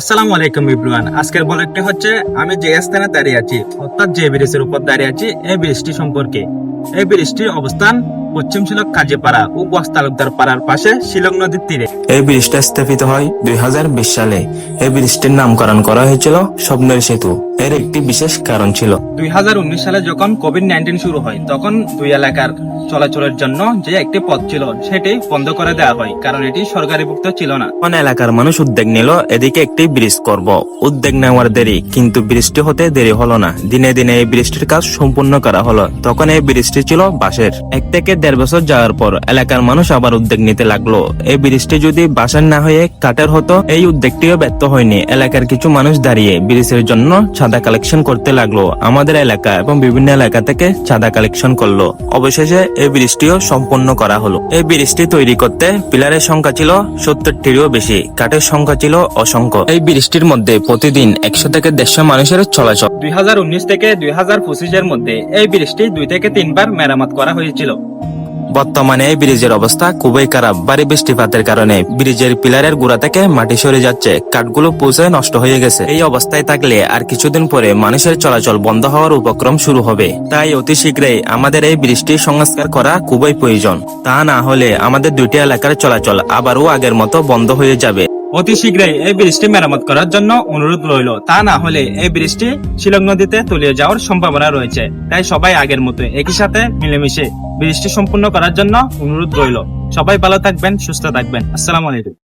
আসসালামু আলাইকুম ইব্রুয়ান আজকের ব্লগটি হচ্ছে, আমি যে স্থানে দাঁড়িয়ে আছি, অর্থাৎ যে ব্রিজের উপর দাঁড়িয়ে আছি, এই ব্রিজটি সম্পর্কে। এই ব্রিজটির অবস্থান পশ্চিম শিলক কাজীপাড়া ও বস তালুকদার পাড়ার পাশে শিলং নদীর তীরে। এই ব্রিজটা স্থাপিত হয় দুই হাজার বিশ সালে। এই ব্রিজটির নামকরণ করা হয়েছিল স্বপ্নের সেতু। এর একটি বিশেষ কারণ ছিল। দুই হাজার উনিশ সালে যখন কোভিড নাইন্টিন শুরু হয় তখন দুই এলাকার চলাচলের জন্য যে একটি পথ ছিল সেটি বন্ধ করে দেওয়া হয় কারণ এটি সরকারিভুক্ত ছিল না। তখন এলাকার মানুষ উদ্যোগ নিল এদিকে একটি ব্রিজ করব। উদ্যোগ নেওয়ার দেরি কিন্তু ব্রিজটি হতে দেরি হলো না। দিনে দিনে এই ব্রিজটির কাজ সম্পূর্ণ করা হলো। তখন এই ব্রিজটি ছিল বাঁশের। এক থেকে দেড় বছর যাওয়ার পর এলাকার মানুষ আবার উদ্যোগ নিতে লাগল। এই ব্রিজটি যদি বাঁশের না হয়ে কাঠের হতো এই উদ্যোগটিও ব্যর্থ হয়নি। এলাকার কিছু মানুষ দাঁড়িয়ে ব্রিজের জন্য চাঁদা কালেকশন করতে লাগল। আমাদের এলাকা এবং বিভিন্ন এলাকা থেকে চাঁদা কালেকশন করল। অবশেষে এই ব্রিজটিও সম্পন্ন করা হলো। এই ব্রিজটি তৈরি করতে পিলারের সংখ্যা ছিল সত্তরটিরও বেশি, কাঠের সংখ্যা ছিল অসংখ্য। এই ব্রিজটির মধ্যে প্রতিদিন একশো থেকে দেড়শো মানুষের চলাচল। দুই থেকে দুই হাজার মধ্যে এই ব্রিজটি দুই থেকে তিনবার মেরামত করা হয়েছিল। বর্তমানে এই ব্রিজের অবস্থা খুবই খারাপ। বাড়ি বৃষ্টিপাতের কারণে ব্রিজের পিলারের গোড়া থেকে মাটি সরে যাচ্ছে। কাঠগুলো পৌঁছে নষ্ট হয়ে গেছে। এই অবস্থায় থাকলে আর কিছুদিন পরে মানুষের চলাচল বন্ধ হওয়ার উপক্রম শুরু হবে। তাই অতি শীঘ্রই আমাদের এই ব্রিজটি সংস্কার করা খুবই প্রয়োজন। তা না হলে আমাদের দুইটি এলাকার চলাচল আবারও আগের মতো বন্ধ হয়ে যাবে। অতি শীঘ্রই এই ব্রিজটি মেরামত করার জন্য অনুরোধ রইল। তা না হলে এই ব্রিজটি শিলং নদীতে তলিয়ে যাওয়ার সম্ভাবনা রয়েছে। তাই সবাই আগের মতো একই সাথে মিলেমিশে ব্রিজটি সম্পূর্ণ করার জন্য অনুরোধ রইল। সবাই ভালো থাকবেন, সুস্থ থাকবেন। আসসালামু আলাইকুম।